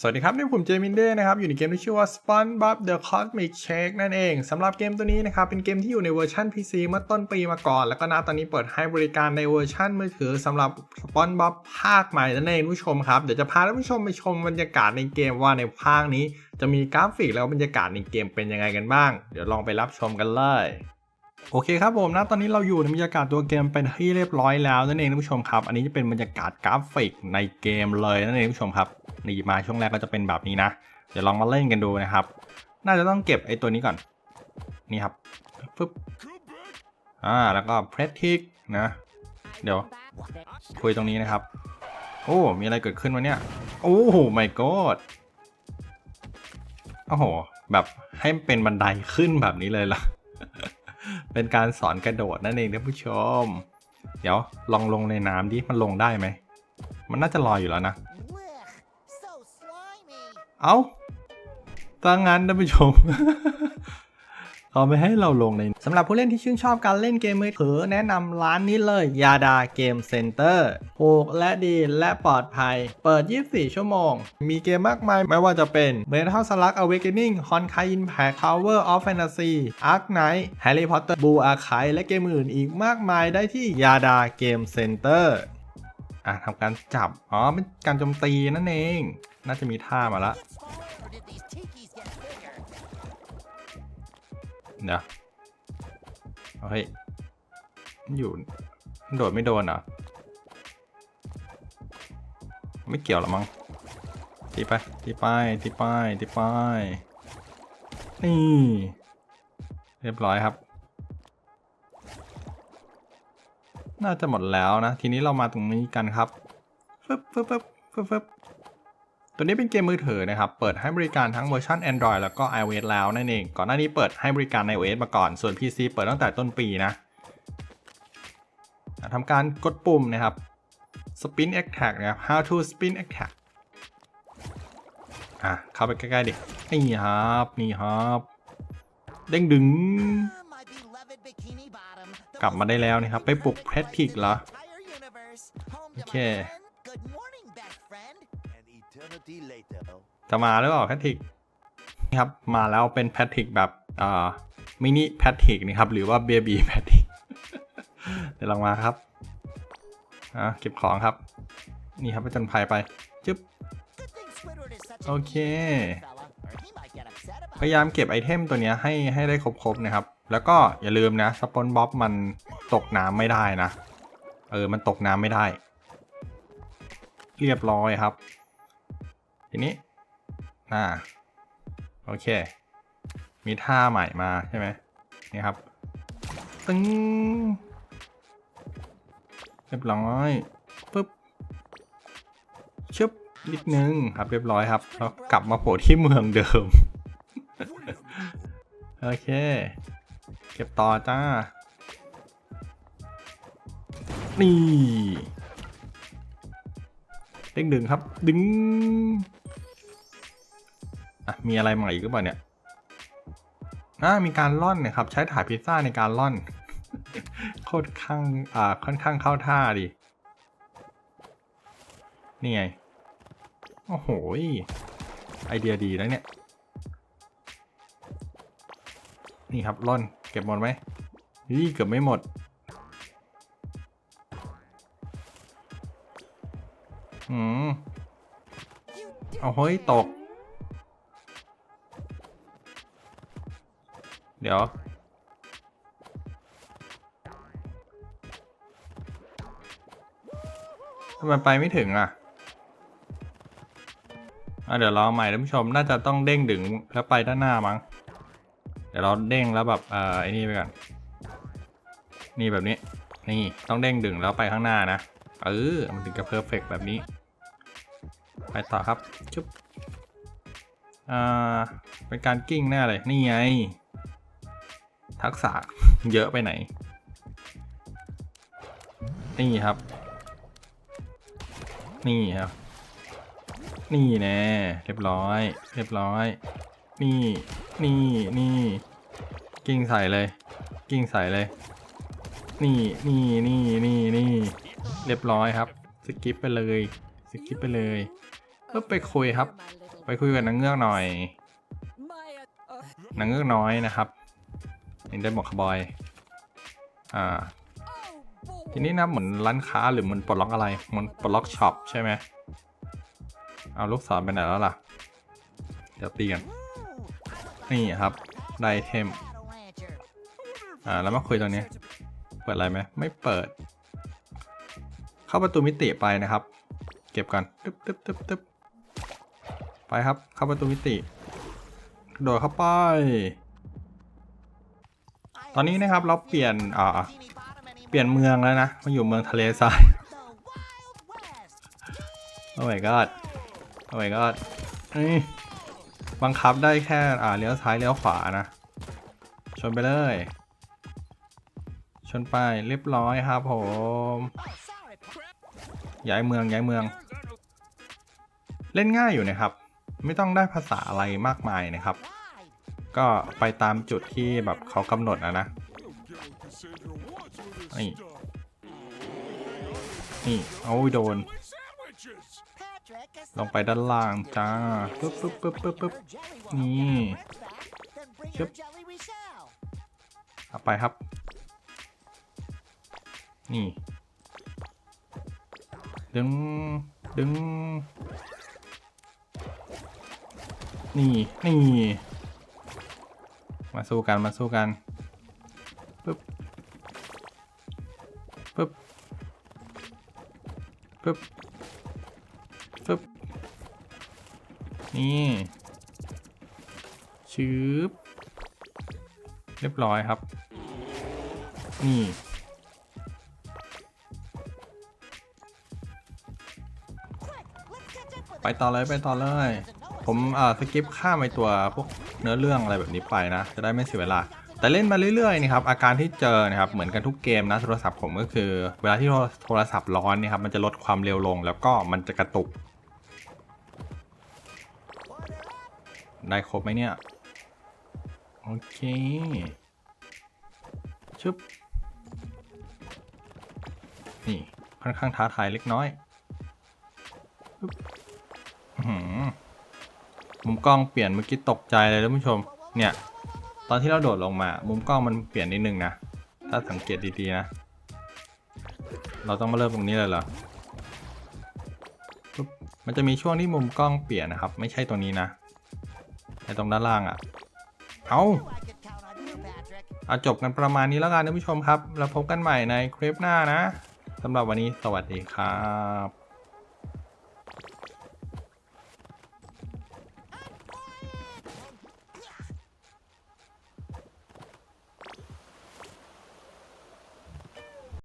สวัสดีครับ นี่ผมเจมินเด้นะครับ อยู่ในเกมที่ชื่อว่า SpongeBob The Cosmic Shake นั่นเองสำหรับเกมตัวนี้นะครับ เป็นเกมที่อยู่ในเวอร์ชัน PC เมื่อต้นปีมาก่อน แล้วก็ณตอนนี้เปิดให้บริการในเวอร์ชันมือถือสำหรับ SpongeBob ภาคใหม่นั่นเองผู้ชมครับ เดี๋ยวจะพาท่านผู้ชมไปชมบรรยากาศในเกมว่าในภาคนี้ จะมีกราฟิกแล้วบรรยากาศในเกมเป็นยังไงกันบ้าง เดี๋ยวลองไปรับชมกันเลย โอเคครับผมนะตอนนี้เราอยู่ในบรรยากาศตัวเกมเป็นที่เรียบร้อยแล้วนั่นเองท่านผู้ชมครับ อันนี้จะเป็นบรรยากาศกราฟิกในเกมเลยนั่นเองท่านผู้ชมครับนี่มาช่วงแรกก็จะเป็นแบบนี้นะเดี๋ยวลองมาเล่นกันดูนะครับ น่าจะต้องเก็บไอ้ตัวนี้ก่อนนี่ครับปึ๊บอ่าแล้วก็เพรสทิกนะ เดี๋ยวคุยตรงนี้นะครับ โอ้มีอะไรเกิดขึ้นวะเนี่ยโอ้โหไม่กอดโอ้โหแบบให้เป็นบันไดขึ้นแบบนี้เลยล่ะ เป็นการสอนกระโดดนั่นเองท่านผู้ชม เดี๋ยวลองลงในน้ำดิ มันลงได้ไหม มันน่าจะลอยอยู่แล้วนะ Blech, so slimy. เอาตั้งงั้นท่านผู้ชม เขาไม่ให้เราลงในสำหรับผู้เล่นที่ชื่นชอบการเล่นเกมมือถือแนะนำร้านนี้เลยยาดาเกมเซ็นเตอร์ถูกและดีและปลอดภัย เปิด 24 ชั่วโมง มีเกมมากมายไม่ว่าจะเป็น Metal Slug Awakening Honkai Impact Tower of Fantasy Ark Knight Harry Potter Blue Archive และเกมอื่นอีกมากมายได้ที่ยาดาเกมเซ็นเตอร์อะทำการจับ อ๋อ เป็นการโจมตีนั่นเอง น่าจะมีท่ามาละ เดี๋ยวเอาเฮ้ยมันอยู่มันโดดไม่โดนเหรอไม่เกี่ยวหรอมั้งตีไปตีไปตีไปตีไปนี่เรียบร้อยครับ น่าจะหมดแล้วนะ ทีนี้เรามาตรงนี้กันครับฟึบฟึบฟึบฟึบฟึบ ตัวนี้เป็นเกมมือถือนะครับ เปิดให้บริการทั้งเวอร์ชัน Android แล้วก็ iOS แล้วนั่นเอง ก่อนหน้านี้เปิดให้บริการใน iOS มาก่อน ส่วน PC เปิดตั้งแต่ต้นปีนะทำการกดปุ่มนะครับ Spin Attack นะครับ How to Spin Attack อะ เข้าไปใกล้ๆดิ นี่ครับ นี่ครับ เด้งดึง กลับมาได้แล้วนะครับ ไปปลุกแพทริกเหรอ entire universe. Home to จะมาหรือเปล่าแพทริกครับมาแล้วเป็นแพทริกแบบอ่ามินิแพทริกนะครับหรือว่าเบบีแพทริกเดี๋ยวลองมาครับอะเก็บของครับ นี่ครับไปจนภัยไปจึ๊บ Good thing Squidward is such a Okay. decent fella, or he might get upset about พยายามเก็บไอเทมตัวนี้ให้ให้ได้ครบๆนะครับ แล้วก็อย่าลืมนะสปอนบ๊อบมันตกน้ำไม่ได้นะ เออมันตกน้ำไม่ได้ เรียบร้อยครับ ทีนี้ อ่า โอเค มีท่าใหม่มาใช่ไหมนี่ครับ ตึงเรียบร้อยปุ๊บชึบนิดนึงครับเรียบร้อยครับแล้วกลับมาโผล่ที่เมืองเดิม โอเค เก็บต่อจ้า นี่เด้งดึงครับ ดึง อะมีอะไรใหม่อีกหรือเปล่าเนี่ยอ่ามีการล่อนนะครับ ใช้ถาดพิซซ่าในการล่อนโคตรข้างอ่าค่อนข้างเข้าท่าดิ นี่ไง โอ้โหยไอเดียดีนะเนี่ย นี่ครับล่อน เก็บหมดไหมนี่เกือบไม่หมด อืม เอาเฮ้ย ตก เดี๋ยว ทำไมไปไม่ถึงอะอะเดี๋ยวเรอาใหม่ท่านผู้ชมน่าจะต้องเด้งดึงแล้วไปด้านหน้ามั้ง เดี๋ยวเราเด้งแล้วแบบเอ่อไอ้นี่ไปก่อน นี่แบบนี้ นี่ต้องเด้งดึงแล้วไปข้างหน้านะ เออ มันถึงจะเพอร์เฟกแบบนี้ ไปต่อครับ ชุบ อ่า เป็นการกิ้งแน่เลย นี่ไง ทักษะเยอะไปไหน นี่ครับ นี่ครับ นี่แน่เรียบร้อย เรียบร้อย นี่นี่นี่กิ้งใส่เลย กิ้งใส่เลย นี่นี่นี่นี่นี่เรียบร้อยครับ สกิปไปเลยสกิปไปเลยเพิ่ไปคุยครับ ไปคุยกับนางเงือกหน่อยนางเงือกน้อยนะครับ นี่ได้หมวกคาวบอย อ่า oh boy. ทีนี้นะเหมือนร้านค้าหรือมันปลดล็อกอะไร มันปลดล็อกช็อปใช่ไหมเอาลูกศรไปไหนแล้วล่ะ เดี๋ยวตีกัน นี่ครับ ได้ไอเทม Battle Rancher. อ่า แล้วมาคุยตรงนี้ เปิดอะไรไหม ไม่เปิด เข้าประตูมิติไปนะครับ เก็บกันตึ๊บตึ๊บตึ๊บตึ๊บไปครับ เข้าประตูมิติกระโดดเข้าไป ตอนนี้นะครับเราเปลี่ยนอ่าเปลี่ยนเมืองแล้วนะมาอยู่เมืองทะเลทรายโอ้ my god โอ้ my god นี่บังคับได้แค่อ่าเลี้ยวซ้ายเลี้ยวขวานะ ชนไปเลย ชนไปเรียบร้อยครับผมย้ายเมืองย้ายเมือง เล่นง่ายอยู่นะครับ ไม่ต้องได้ภาษาอะไรมากมายนะครับ ก็ไปตามจุดที่แบบเขากำหนดนะนะ นี่ นี่เอาโดน ลงไปด้านล่างจ้า ปึ๊บปึ๊บปึ๊บปึ๊บปึ๊บนี่ชึบเอาไปครับ นี่ ดึง ดึง นี่ นี่ มาสู้กันมาสู้กันปึ๊บปึ๊บปึ๊บปึ๊บนี่ชืบเรียบร้อยครับ นี่ไปต่อเลยไปต่อเลย ผมอ่าสกิปข้ามไปตัวพวก เนื้อเรื่องอะไรแบบนี้ไปนะ จะได้ไม่เสียเวลา แต่เล่นมาเรื่อยๆนี่ครับอาการที่เจอนะครับเหมือนกันทุกเกมนะโทรศัพท์ผมก็คือ เวลาที่โทรศัพท์ร้อนนี่ครับมันจะลดความเร็วลงแล้วก็มันจะกระตุก ได้ครบไหมเนี่ยโอเคชึบนี่ค่อนข้างท้าทายเล็กน้อย มุมกล้องเปลี่ยนเมื่อกี้ตกใจเลยท่านผู้ชม เนี่ย ตอนที่เราโดดลงมา มุมกล้องมันเปลี่ยนนิดนึงนะ ถ้าสังเกตดีๆนะ เราต้องมาเริ่มตรงนี้เลยเหรอปึ๊บมันจะมีช่วงที่มุมกล้องเปลี่ยนนะครับ ไม่ใช่ตรงนี้นะไอตรงด้านล่างอะ่ะ เอาเอาจบกันประมาณนี้แล้วกันท่านผู้ชมครับ แล้วพบกันใหม่ในคลิปหน้านะสำหรับวันนี้สวัสดีครับ